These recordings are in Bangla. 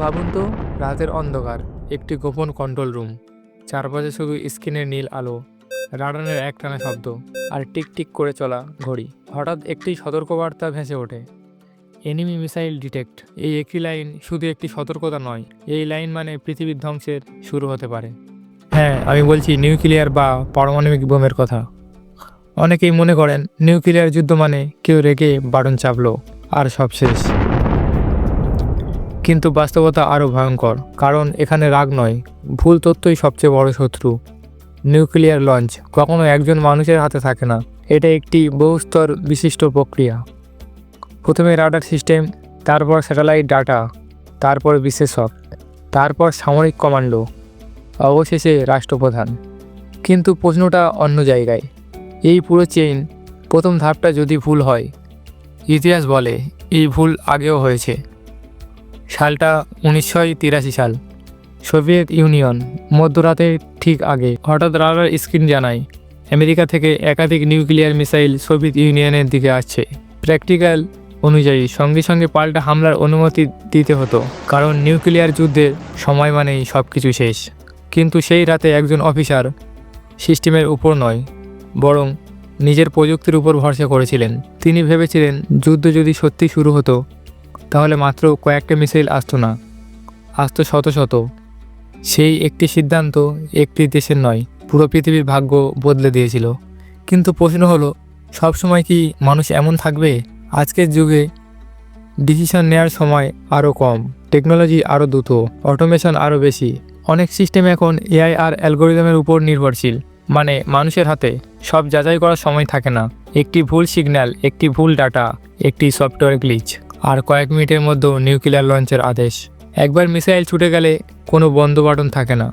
ভাবুন তো, রাতের অন্ধকার, একটি গোপন কন্ট্রোল রুম। চারপাশে শুধু স্ক্রিনের নীল আলো, রাডারের একটানা শব্দ, আর টিক টিক করে চলা ঘড়ি। হঠাৎ একটি সতর্কবার্তা ভেসে ওঠে। Enemy missile detect. এই একটি লাইন শুধু একটি সতর্কতা নয়, এই লাইন মানে পৃথিবীর ধ্বংসের শুরু হতে পারে। হ্যাঁ আমি বলছি নিউক্লিয়ার বা পারমাণবিক বোমের কথা। অনেকেই মনে করেন, নিউক্লিয়ার যুদ্ধ মানে কেউ রেগে বাটন চাপলো, আর সব শেষ। কিন্তু বাস্তবতা আরও ভয়ঙ্কর, কারণ এখানে রাগ নয়, ভুল তথ্যই সবচেয়ে বড় শত্রু। নিউক্লিয়ার লঞ্চ, কখনো একজন মানুষের হাতে থাকে না, এটা একটি বহুস্তর বিশিষ্ট প্রক্রিয়া। প্রথমে রাডার সিস্টেম, তারপর স্যাটেলাইট ডাটা, তারপর বিশেষক তারপর সামরিক কমান্ডো, অবশেষে রাষ্ট্রপ্রধান। কিন্তু প্রশ্নটা অন্য জায়গায়। এই পুরো চেইন, প্রথম ধাপটা যদি ভুল হয়, ইতিহাস বলে এই ভুল আগেও হয়েছে। সালটা উনিশশো তিরাশি সাল। সোভিয়েত ইউনিয়ন, মধ্যরাতে ঠিক আগে। হঠাৎ রাডার স্ক্রিন জানায়, আমেরিকা থেকে একাধিক নিউক্লিয়ার মিসাইল সোভিয়েত ইউনিয়নের দিকে আসছে। প্র্যাকটিক্যাল অনুযায়ী সঙ্গে সঙ্গে পাল্টা হামলার অনুমতি দিতে হতো, কারণ নিউক্লিয়ার যুদ্ধের সময় মানেই সব কিছু শেষ। কিন্তু সেই রাতে একজন অফিসার সিস্টেমের উপর নয়, বরং নিজের প্রযুক্তির উপর ভরসা করেছিলেন। তিনি ভেবেছিলেন, যুদ্ধ যদি সত্যি শুরু হতো তাহলে মাত্র কয়েকটা মিসাইল আসতো না। আসতো শত শত। সেই একটি সিদ্ধান্ত একটি দেশের নয়, পুরো পৃথিবীর ভাগ্য বদলে দিয়েছিল। কিন্তু প্রশ্ন হলো সবসময় কি মানুষ এমন থাকবে? আজকের যুগে ডিসিশন নেওয়ার সময় আরও কম, টেকনোলজি আরও দ্রুত, অটোমেশন আরও বেশি। অনেক সিস্টেম এখন এআই আর অ্যালগোরিদমের উপর নির্ভরশীল মানে মানুষের হাতে সব যাচাই করার সময় থাকে না। একটি ভুল সিগন্যাল, একটি ভুল ডাটা, একটি সফটওয়্যার গ্লিচ। আর কয়েক মিনিটের মধ্যে নিউক্লিয়ার লঞ্চের আদেশ। একবার মিসাইল ছুটে গেলে কোনো বন্ধ বাটন থাকে না।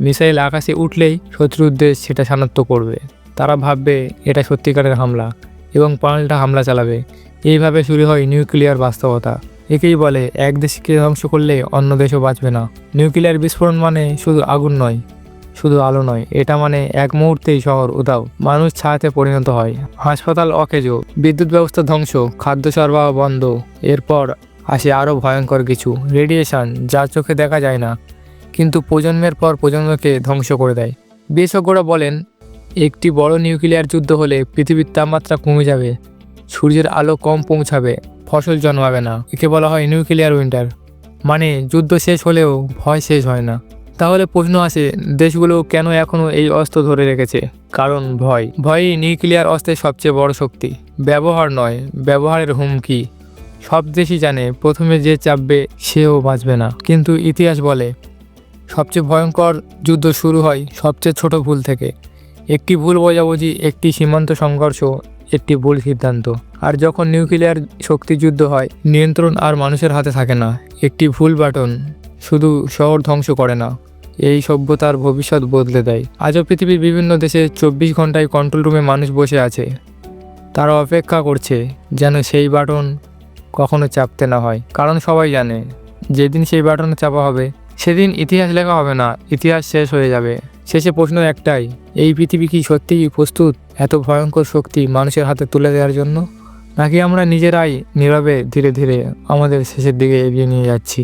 মিসাইল আকাশে উঠলেই শত্রুর দেশ সেটা শনাক্ত করবে। তারা ভাববে, এটা সত্যিকারের হামলা এবং পাল্টা হামলা চালাবে। এইভাবে শুরু হয় নিউক্লিয়ার বাস্তবতা। একেই বলে, এক দেশকে ধ্বংস করলে অন্য দেশও বাঁচবে না। নিউক্লিয়ার বিস্ফোরণ মানে শুধু আগুন নয় শুধু আলো নয়, এটা মানে এক মুহূর্তেই শহর উদাও মানুষ ছায়াতে পরিণত হয়। হাসপাতাল অকেজো, বিদ্যুৎ ব্যবস্থা ধ্বংস, খাদ্য সরবরাহ বন্ধ। এরপর আসে আরও ভয়ঙ্কর কিছু, রেডিয়েশন যা চোখে দেখা যায় না। কিন্তু প্রজন্মের পর প্রজন্মকে ধ্বংস করে দেয়। বিশেষজ্ঞরা বলেন, একটি বড় নিউক্লিয়ার যুদ্ধ হলে পৃথিবীর তাপমাত্রা কমে যাবে, সূর্যের আলো কম পৌঁছাবে, ফসল জন্মাবে না। একে বলা হয় নিউক্লিয়ার উইন্টার। মানে যুদ্ধ শেষ হলেও ভয় শেষ হয় না। তাহলে প্রশ্ন আসে, দেশগুলো কেন এখনও এই অস্ত্র ধরে রেখেছে? কারণ ভয়। ভয়ই নিউক্লিয়ার অস্ত্রের সবচেয়ে বড় শক্তি। ব্যবহার নয়, ব্যবহারের হুমকি। সব দেশই জানে, প্রথমে যে চাপবে, সেও বাঁচবে না। কিন্তু ইতিহাস বলে, সবচেয়ে ভয়ঙ্কর যুদ্ধ শুরু হয় সবচেয়ে ছোট ভুল থেকে। একটি ভুল বোঝাবুঝি, একটি সীমান্ত সংঘর্ষ, একটি ভুল সিদ্ধান্ত। আর যখন নিউক্লিয়ার শক্তি যুদ্ধ হয়, নিয়ন্ত্রণ আর মানুষের হাতে থাকে না। একটি ভুল বাটন শুধু শহর ধ্বংস করে না। এই সভ্যতার ভবিষ্যৎ বদলে দেয়। আজও পৃথিবীর বিভিন্ন দেশে চব্বিশ ঘন্টায় কন্ট্রোল রুমে মানুষ বসে আছে। তারা অপেক্ষা করছে যেন সেই বাটন কখনো চাপতে না হয়। কারণ সবাই জানে, যেদিন সেই বাটনে চাপা হবে, সেদিন ইতিহাস লেখা হবে না, ইতিহাস শেষ হয়ে যাবে। শেষে প্রশ্ন একটাই, এই পৃথিবী কি সত্যিই প্রস্তুত এত ভয়ঙ্কর শক্তি মানুষের হাতে তুলে দেওয়ার জন্য? নাকি আমরা নিজেরাই নীরবে ধীরে ধীরে আমাদের শেষের দিকে এগিয়ে নিয়ে যাচ্ছি?